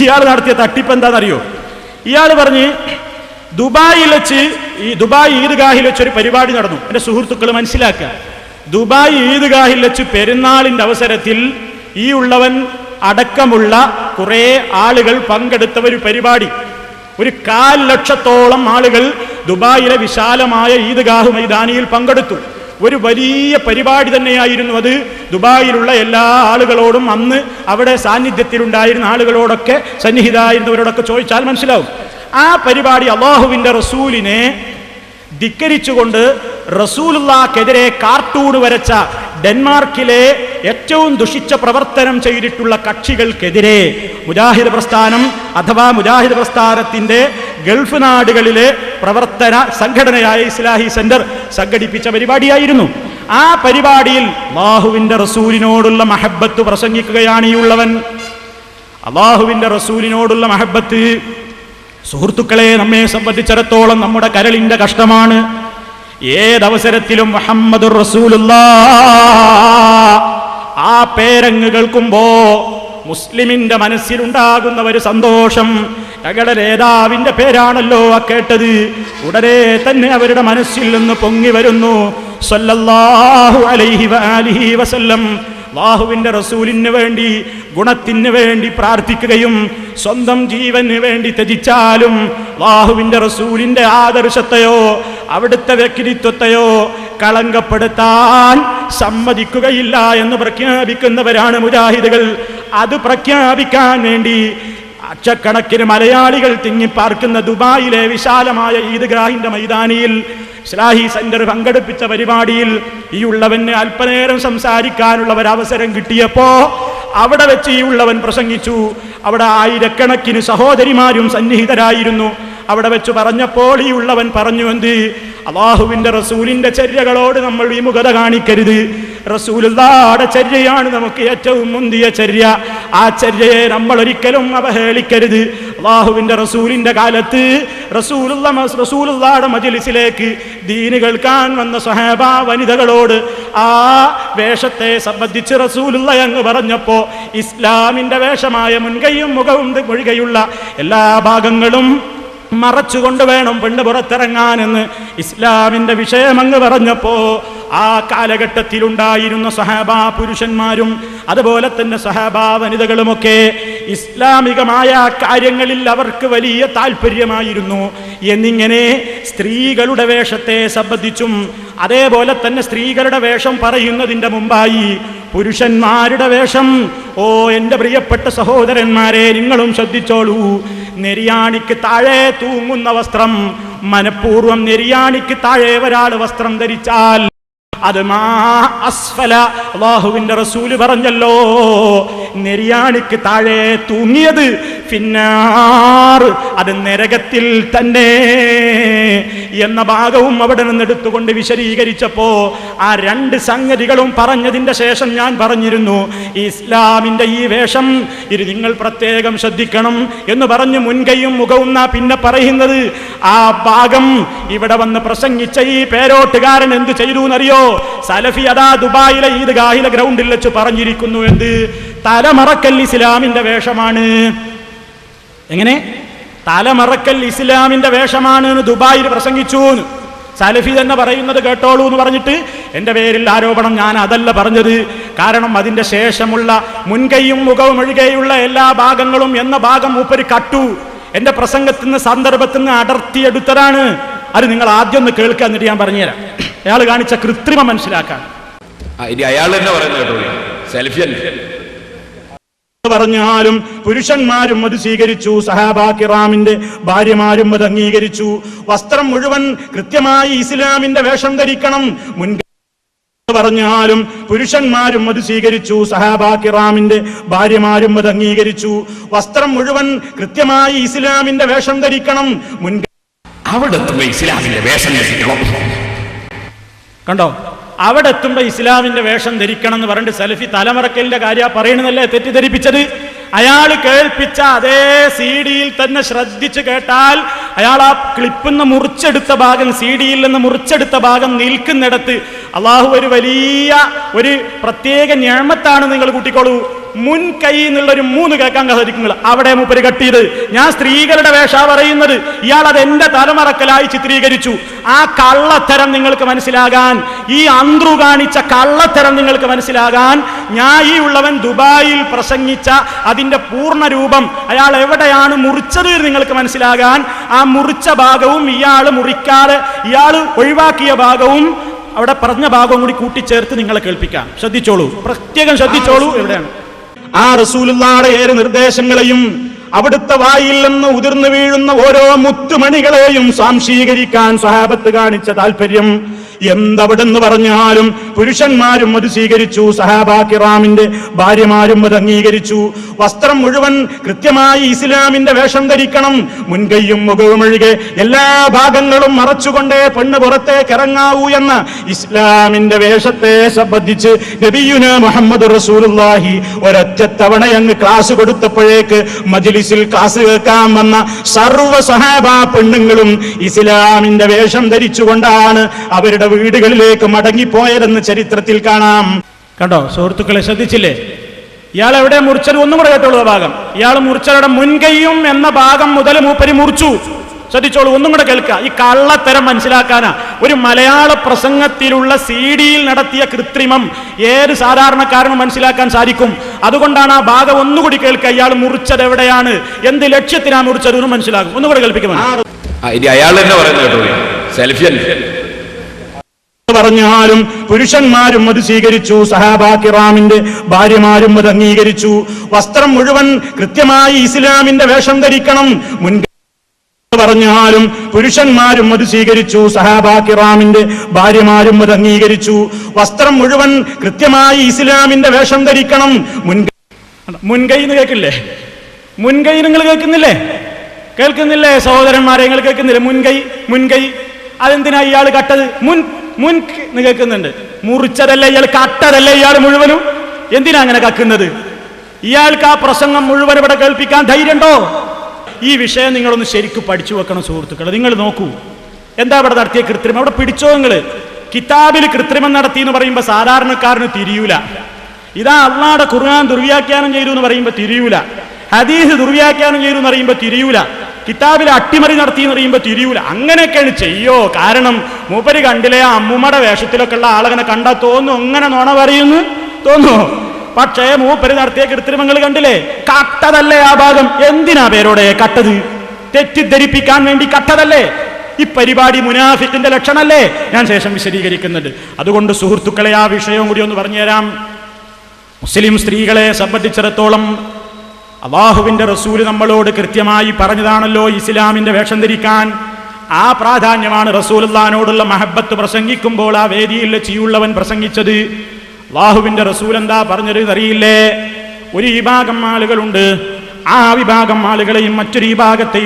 ഇയാൾ നടത്തിയ തട്ടിപ്പ് എന്താണെന്നറിയോ? ഇയാൾ പറഞ്ഞ് ദുബായിൽ വെച്ച് ഈ ദുബായ് ഈദ്ഗാഹിൽ വെച്ച് ഒരു പരിപാടി നടന്നു. എന്റെ സുഹൃത്തുക്കൾ മനസ്സിലാക്കുക. ദുബായ് ഈദ്ഗാഹിൽ വെച്ച് പെരുന്നാളിന്റെ അവസരത്തിൽ ഈ ഉള്ളവൻ അടക്കമുള്ള കുറേ ആളുകൾ പങ്കെടുത്ത ഒരു പരിപാടി. ഒരു കാൽ ലക്ഷത്തോളം ആളുകൾ ദുബായിലെ വിശാലമായ ഈദ്ഗാഹ് മൈതാനിയിൽ പങ്കെടുത്തു. ഒരു വലിയ പരിപാടി തന്നെയായിരുന്നു അത്. ദുബായിലുള്ള എല്ലാ ആളുകളോടും അന്ന് അവിടെ സാന്നിധ്യത്തിലുണ്ടായിരുന്ന ആളുകളോടൊക്കെ സന്നിഹിതായിരുന്നവരോടൊക്കെ ചോദിച്ചാൽ മനസ്സിലാവും. ആ പരിപാടി അള്ളാഹുവിന്റെ റസൂലിനെ ധിക്കരിച്ചുകൊണ്ട് റസൂലുള്ളക്കെതിരെ കാർട്ടൂൺ വരച്ച ഡെൻമാർക്കിലെ ഏറ്റവും ദുഷിച്ച പ്രവർത്തനം ചെയ്തിട്ടുള്ള കക്ഷികൾക്കെതിരെ മുജാഹിദ് പ്രസ്ഥാനം അഥവാ മുജാഹിദ് പ്രസ്ഥാനത്തിന്റെ ഗൾഫ് നാടുകളിലെ പ്രവർത്തന സംഘടനയായ ഇസ്ലാഹി സെന്റർ സംഘടിപ്പിച്ച പരിപാടിയായിരുന്നു. ആ പരിപാടിയിൽ അള്ളാഹുവിന്റെ റസൂലിനോടുള്ള മഹബത്ത് പ്രസംഗിക്കുകയാണ് ഈ ഉള്ളവൻ. അള്ളാഹുവിന്റെ റസൂലിനോടുള്ള മഹബത്ത് സുഹൃത്തുക്കളെ നമ്മെ സംബന്ധിച്ചിടത്തോളം നമ്മുടെ കരളിന്റെ കഷ്ടമാണ്. ഏതവസരത്തിലും മുഹമ്മദ് ആ പേരങ്ങ് കേൾക്കുമ്പോ മുസ്ലിമിന്റെ മനസ്സിലുണ്ടാകുന്ന ഒരു സന്തോഷം. ഞങ്ങളുടെ നേതാവിന്റെ പേരാണല്ലോ ആ കേട്ടത്. ഉടനെ തന്നെ അവരുടെ മനസ്സിൽ നിന്ന് പൊങ്ങി വരുന്നു. സല്ലല്ലാഹു അലൈഹി അലിഹി വസല്ലം. റസൂലിന് വേണ്ടി ഗുണത്തിന് വേണ്ടി പ്രാർത്ഥിക്കുകയും സ്വന്തം ജീവന് വേണ്ടി ത്യജിച്ചാലും ബാഹുവിന്റെ റസൂലിന്റെ ആദർശത്തെയോ അവിടുത്തെ വ്യക്തിത്വത്തെയോ കളങ്കപ്പെടുത്താൻ സമ്മതിക്കുകയില്ല എന്ന് പ്രഖ്യാപിക്കുന്നവരാണ് മുജാഹിദുകൾ. അത് പ്രഖ്യാപിക്കാൻ വേണ്ടി ലക്ഷക്കണക്കിന് മലയാളികൾ തിങ്ങിപ്പാർക്കുന്ന ദുബായിലെ വിശാലമായ ഈദ്ഗാഹിന്റെ മൈതാനിയിൽ ഇസ്ലാഹി സെന്റർ പങ്കെടുപ്പിച്ച പരിപാടിയിൽ ഈ ഉള്ളവന് അല്പനേരം സംസാരിക്കാനുള്ള ഒരവസരം കിട്ടിയപ്പോ അവിടെ വെച്ച് ഈ ഉള്ളവൻ പ്രസംഗിച്ചു. അവിടെ ആയിരക്കണക്കിന് സഹോദരിമാരും സന്നിഹിതരായിരുന്നു. അവിടെ വെച്ച് പറഞ്ഞപ്പോൾ ഈ ഉള്ളവൻ പറഞ്ഞു എന്ത്? അള്ളാഹുവിന്റെ റസൂലിന്റെ ചര്യകളോട് നമ്മൾ വിമുഖത കാണിക്കരുത്. റസൂലുള്ളാടെ ചര്യയാണ് നമുക്ക് ഏറ്റവും മുന്തിയ ചര്യ. ആ ചര്യയെ നമ്മൾ ഒരിക്കലും അവഹേളിക്കരുത്. അള്ളാഹുവിന്റെ റസൂലിന്റെ കാലത്ത് റസൂലുള്ള റസൂലുള്ളാടെ മജിലിസിലേക്ക് ദീന് കേൾക്കാൻ വന്ന സഹാബ വനിതകളോട് ആ വേഷത്തെ സംബന്ധിച്ച് റസൂലുള്ള എന്ന് പറഞ്ഞപ്പോ ഇസ്ലാമിന്റെ വേഷമായ മുൻകൈയും മുഖവും മൊഴികയുള്ള എല്ലാ ഭാഗങ്ങളും മറച്ചുകൊണ്ട് വേണം പെണ്ണ് പുറത്തിറങ്ങാനെന്ന് ഇസ്ലാമിന്റെ വിഷയം അങ്ങ് പറഞ്ഞപ്പോ ആ കാലഘട്ടത്തിലുണ്ടായിരുന്ന സഹാബാ പുരുഷന്മാരും അതുപോലെ തന്നെ സഹബാ വനിതകളുമൊക്കെ ഇസ്ലാമികമായ കാര്യങ്ങളിൽ അവർക്ക് വലിയ താല്പര്യമായിരുന്നു എന്നിങ്ങനെ സ്ത്രീകളുടെ വേഷത്തെ സംബന്ധിച്ചും അതേപോലെ തന്നെ സ്ത്രീകളുടെ വേഷം പറയുന്നതിന്റെ മുമ്പായി പുരുഷന്മാരുടെ വേഷം ഓ എന്റെ പ്രിയപ്പെട്ട സഹോദരന്മാരെ നിങ്ങളും ശ്രദ്ധിച്ചോളൂ. നെരിയാണിക്ക് താഴെ തൂങ്ങുന്ന വസ്ത്രം മനഃപൂർവം നെരിയാണിക്ക് താഴെ ഒരാൾ വസ്ത്രം ധരിച്ചാൽ അസ്ഫല. അള്ളാഹുവിന്റെ റസൂൽ പറഞ്ഞല്ലോ നെരിയാണിക്ക് താഴെ തൂങ്ങിയത് ഫിന്നാർ. അത് നരകത്തിൽ തന്നെ എന്ന ഭാഗവും അവിടെ നിന്ന് എടുത്തുകൊണ്ട് വിശദീകരിച്ചപ്പോ ആ രണ്ട് സംഗതികളും പറഞ്ഞതിന്റെ ശേഷം ഞാൻ പറഞ്ഞിരുന്നു ഇസ്ലാമിന്റെ ഈ വേഷം ഇത് നിങ്ങൾ പ്രത്യേകം ശ്രദ്ധിക്കണം എന്ന് പറഞ്ഞ് മുൻകൈയും മുഖവും നാ പിന്നെ പറയുന്നത് ആ ഭാഗം ഇവിടെ വന്ന് പ്രസംഗിച്ച ഈ പേരോട്ടുകാരൻ എന്ത് ചെയ്തു എന്നറിയോ? സലഫി അതാ ദുബായിലെ ഈദ്ഗാഹിലെ ഗ്രൗണ്ടിൽ വെച്ച് പറഞ്ഞിരിക്കുന്നു എന്ത്? തലമറക്കൽ ഇസ്ലാമിന്റെ വേഷമാണ്. എങ്ങനെ? തലമറക്കൽ ഇസ്ലാമിന്റെ വേഷമാണ് എന്ന് ദുബായിൽ പ്രസംഗിച്ചു സലഫി തന്നെ പറയുന്നത് കേട്ടോളൂ എന്ന് പറഞ്ഞിട്ട് എന്റെ പേരിൽ ആരോപണം ഞാൻ അതല്ല പറഞ്ഞത്. കാരണം അതിന്റെ ശേഷമുള്ള മുൻകൈയും മുഖവും ഒഴികെയുള്ള എല്ലാ ഭാഗങ്ങളും എന്ന ഭാഗം മൂപ്പര് കട്ടു. എന്റെ പ്രസംഗത്തിൽ നിന്ന് സന്ദർഭത്തിൽ നിന്ന് അടർത്തിയെടുത്തതാണ്. അത് നിങ്ങൾ ആദ്യം ഒന്ന് കേൾക്കുക എന്നിട്ട് ഞാൻ പറഞ്ഞുതരാം. അയാൾ കാണിച്ച കൃത്രിമം മനസ്സിലാക്കാൻ. അയാൾ തന്നെ പറയുന്നത് പറഞ്ഞാലും പുരുഷന്മാരും അത് സ്വീകരിച്ചു സഹാബാക്കിറാമിന്റെ ഭാര്യമാരും അത് അംഗീകരിച്ചു. വസ്ത്രം മുഴുവൻ കൃത്യമായി ഇസ്ലാമിന്റെ വേഷം ധരിക്കണം. മുൻ പറഞ്ഞാലും പുരുഷന്മാരും അത് സ്വീകരിച്ചു സഹാബാക്കിറാമിന്റെ ഭാര്യമാരും അത് അംഗീകരിച്ചു. വസ്ത്രം മുഴുവൻ കൃത്യമായി ഇസ്ലാമിന്റെ വേഷം ധരിക്കണം. മുൻ അവിടെ ഇസ്ലാമിന്റെ വേഷം ധരിക്കണം. കണ്ടോ? അവിടെ എത്തുമ്പോ ഇസ്ലാമിന്റെ വേഷം ധരിക്കണം എന്ന് പറഞ്ഞിട്ട് സെൽഫി തലമറക്കലിന്റെ കാര്യം പറയണതല്ലേ തെറ്റിദ്ധരിപ്പിച്ചത്? അയാൾ കേൾപ്പിച്ച അതേ സി ഡിയിൽ തന്നെ ശ്രദ്ധിച്ചു കേട്ടാൽ അയാൾ ആ ക്ലിപ്പിന്ന് മുറിച്ചെടുത്ത ഭാഗം സി ഡിയിൽ നിന്ന് മുറിച്ചെടുത്ത ഭാഗം നിൽക്കുന്നിടത്ത് അള്ളാഹു ഒരു വലിയ ഒരു പ്രത്യേക ഞാമത്താണ് നിങ്ങൾ കൂട്ടിക്കോളൂ. മുൻകൈ എന്നുള്ളൊരു മൂന്ന് കേൾക്കാൻ സാധിക്കും അവിടെ മുപ്പര് കട്ടിയത്. ഞാൻ സ്ത്രീകളുടെ വേഷ പറയുന്നത്. ഇയാൾ അത് എന്റെ തലമറക്കലായി ചിത്രീകരിച്ചു. ആ കള്ളത്തരം നിങ്ങൾക്ക് മനസ്സിലാകാൻ ഈ അന്ത്രു കാണിച്ച കള്ളത്തരം നിങ്ങൾക്ക് മനസ്സിലാകാൻ ഞാൻ ഈ ഉള്ളവൻ ദുബായിൽ പ്രസംഗിച്ച അതിന്റെ പൂർണ രൂപം അയാൾ എവിടെയാണ് മുറിച്ചത് നിങ്ങൾക്ക് മനസ്സിലാകാൻ ആ മുറിച്ച ഭാഗവും ഇയാൾ മുറിക്കാതെ ഇയാൾ ഒഴിവാക്കിയ ഭാഗവും അവിടെ പറഞ്ഞ ഭാഗവും കൂടി കൂട്ടിച്ചേർത്ത് നിങ്ങളെ കേൾപ്പിക്കാം. ശ്രദ്ധിച്ചോളൂ. പ്രത്യേകം ശ്രദ്ധിച്ചോളൂ. എവിടെയാണ് ആ റസൂലുള്ളാടെ ഏറെ നിർദ്ദേശങ്ങളെയും അവിടുത്തെ വായിൽ നിന്ന് ഉതിർന്നു വീഴുന്ന ഓരോ മുത്തുമണികളെയും സാംശീകരിക്കാൻ സ്വഹാബത്ത് കാണിച്ച താല്പര്യം എന്തവിടെന്ന് പറഞ്ഞാലും പുരുഷന്മാരും അത് സ്വീകരിച്ചു സഹാബാക്കിറാമിന്റെ ഭാര്യമാരും അത് അംഗീകരിച്ചു. വസ്ത്രം മുഴുവൻ കൃത്യമായി ഇസ്ലാമിന്റെ വേഷം ധരിക്കണം. മുൻകൈയും മുഖവും ഒഴികെ എല്ലാ ഭാഗങ്ങളും മറച്ചുകൊണ്ടേ പെണ്ണ് പുറത്തേക്ക് ഇറങ്ങാവൂ എന്ന ഇസ്ലാമിന്റെ വേഷത്തെ സംബന്ധിച്ച് നബിയുന മുഹമ്മദ് റസൂലുല്ലാഹി ഒരൊറ്റ തവണ അങ്ങ് ക്ലാസ് കൊടുത്തപ്പോഴേക്ക് മജിലിസിൽ ക്ലാസ് കേൾക്കാൻ വന്ന സർവ സഹാബ പെണ്ണുങ്ങളും ഇസ്ലാമിന്റെ വേഷം ധരിച്ചുകൊണ്ടാണ് അവരുടെ വീടുകളിലേക്ക് മടങ്ങിപ്പോയതെന്ന് ചരിത്രത്തിൽ കാണാം. കണ്ടോ സുഹൃത്തുക്കളെ ശ്രദ്ധിച്ചില്ലേ? ഇയാൾ എവിടെ മുറിച്ചത്? ഒന്നും കൂടെ കേട്ടോളൂ ഭാഗം. ഇയാൾ മുറിച്ചവരുടെ മുൻകൈയും എന്ന ഭാഗം മുതൽ മൂപ്പരി മുറിച്ചു. ശ്രദ്ധിച്ചോളൂ ഒന്നും കൂടെ കേൾക്കുക. ഈ കള്ളത്തരം മനസ്സിലാക്കാനാ. ഒരു മലയാള പ്രസംഗത്തിലുള്ള സി ഡിയിൽ നടത്തിയ കൃത്രിമം ഏത് സാധാരണക്കാരനും മനസ്സിലാക്കാൻ സാധിക്കും? അതുകൊണ്ടാണ് ആ ഭാഗം ഒന്നുകൂടി കേൾക്കുക. ഇയാൾ മുറിച്ചത് എവിടെയാണ്? എന്ത് ലക്ഷ്യത്തിനാണ് മുറിച്ചത് എന്ന് മനസ്സിലാകും ഒന്നുകൂടെ കേൾപ്പിക്കുമോ? ആ, ഇനി അയാൾ തന്നെ പറയുന്നത് കേട്ടോ സെൽഫി പറഞ്ഞാലും പുരുഷന്മാരും അത് സ്വീകരിച്ചു സഹാബാക്കിറാമിന്റെ ഭാര്യമാരും അത് അംഗീകരിച്ചു. വസ്ത്രം മുഴുവൻ കൃത്യമായി ഇസ്ലാമിന്റെ വേഷം ധരിക്കണം. മുൻ പറഞ്ഞാലും പുരുഷന്മാരും അത് സ്വീകരിച്ചു സഹാബാക്കിറാമിന്റെ ഭാര്യമാരും അത് അംഗീകരിച്ചു. വസ്ത്രം മുഴുവൻ കൃത്യമായി ഇസ്ലാമിന്റെ വേഷം ധരിക്കണം. മുൻ മുൻകൈ എന്ന് കേൾക്കില്ലേ? മുൻകൈ നിങ്ങൾ കേൾക്കുന്നില്ലേ? കേൾക്കുന്നില്ലേ സഹോദരന്മാരെ? നിങ്ങൾ കേൾക്കുന്നില്ലേ? മുൻകൈ മുൻകൈ. അതെന്തിനാ ഇയാൾ കട്ടത്? മുൻ മുൻ കേൾക്കുന്നുണ്ട്. മുറിച്ചതല്ല ഇയാൾ കട്ടതല്ല ഇയാൾ മുഴുവനും? എന്തിനാ അങ്ങനെ കക്കുന്നത്? ഇയാൾക്ക് ആ പ്രസംഗം മുഴുവൻ ഇവിടെ കേൾപ്പിക്കാൻ ധൈര്യമുണ്ടോ? ഈ വിഷയം നിങ്ങളൊന്ന് ശരിക്കും പഠിച്ചു വെക്കണം സുഹൃത്തുക്കളെ. നിങ്ങൾ നോക്കൂ. എന്താ ഇവിടെ നടത്തിയ കൃത്രിമം? അവിടെ പിടിച്ചോ നിങ്ങൾ കിതാബിൽ കൃത്രിമം നടത്തി എന്ന് പറയുമ്പോൾ സാധാരണക്കാരന് തിരിയൂല. ഇതാ അള്ളാടെ ഖുർആൻ ദുർവ്യാഖ്യാനം ചെയ്തു എന്ന് പറയുമ്പോൾ തിരിയൂല. ഹദീസ് ദുർവ്യാഖ്യാനം ചെയ്തു എന്ന് പറയുമ്പോൾ തിരിയൂല. കിതാബിൽ അട്ടിമറി നടത്തി എന്ന് പറയുമ്പോൾ തിരിയൂല. അങ്ങനെയൊക്കെയാണ് ചെയ്യോ? കാരണം മൂപ്പര് കണ്ടില്ലേ ആ വേഷത്തിലൊക്കെ ഉള്ള ആളങ്ങനെ കണ്ടാൽ തോന്നും അങ്ങനെ നോണ പറയുന്നു? തോന്നുന്നു. പക്ഷേ മൂപ്പര് നടത്തിയ കൃത്രിമങ്ങൾ കണ്ടില്ലേ? കട്ടതല്ലേ ആ ഭാഗം? എന്തിനാ പേരോടെ കട്ടത്? തെറ്റിദ്ധരിപ്പിക്കാൻ വേണ്ടി കട്ടതല്ലേ? ഈ പരിപാടി മുനാഫിക്കിന്റെ ലക്ഷണമല്ലേ ഞാൻ ശേഷം വിശദീകരിക്കുന്നുണ്ട് അതുകൊണ്ട് സുഹൃത്തുക്കളെ ആ വിഷയവും കൂടി ഒന്ന് പറഞ്ഞുതരാം. മുസ്ലിം സ്ത്രീകളെ സംബന്ധിച്ചിടത്തോളം അള്ളാഹുവിന്റെ റസൂൽ നമ്മളോട് കൃത്യമായി പറഞ്ഞതാണല്ലോ ഇസ്ലാമിന്റെ വേഷം ധരിക്കാൻ. ആ പ്രാധാന്യമാണ് റസൂലുള്ളാനോടുള്ള മഹബത്ത് പ്രസംഗിക്കുമ്പോൾ ആ വേദിയിൽ വെച്ചിയുള്ളവൻ പ്രസംഗിച്ചത്. അള്ളാഹുവിന്റെ റസൂൽ എന്താ പറഞ്ഞത് അറിയില്ലേ ഒരു വിഭാഗം ആളുകളുണ്ട്. ആ വിഭാഗം ആളുകളെയും മറ്റൊരു വിഭാഗത്തെയും